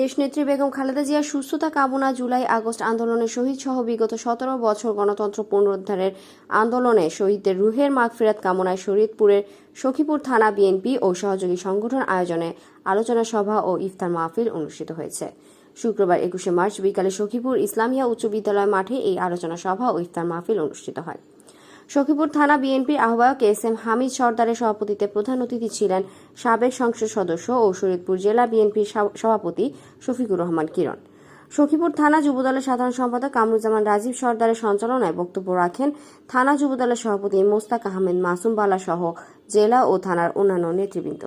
দেশনেত্রী বেগম খালেদা জিয়ার সুস্থতা কামনা জুলাই আগস্ট আন্দোলনের শহীদ সহ বিগত সতেরো বছর গণতন্ত্র পুনরুদ্ধারের আন্দোলনে শহীদদের রুহের মাগফিরাত কামনায় শরীয়তপুরের সখীপুর থানা বিএনপি ও সহযোগী সংগঠন আয়োজনে আলোচনা সভা ও ইফতার মাহফিল অনুষ্ঠিত হয়েছে। শুক্রবার একুশে মার্চ বিকালে সখীপুর ইসলামিয়া উচ্চ বিদ্যালয় মাঠে এই আলোচনা সভা ও ইফতার মাহফিল অনুষ্ঠিত হয়। সখীপুর থানা বিএনপির আহ্বায়ক এস এম হামিদ সর্দারের সভাপতিত্বে প্রধান অতিথি ছিলেন সাবেক সংসদ সদস্য ও শরীয়তপুর জেলা বিএনপির সভাপতি শফিকুর রহমান কিরণ। সখীপুর থানা যুবদলের সাধারণ সম্পাদক কামরুজ্জামান রাজীব সর্দারের সঞ্চালনায় বক্তব্য রাখেন থানা যুবদলের সভাপতি মোস্তাক আহমেদ মাসুম বালা সহ জেলা ও থানার অন্যান্য নেতৃবৃন্দ।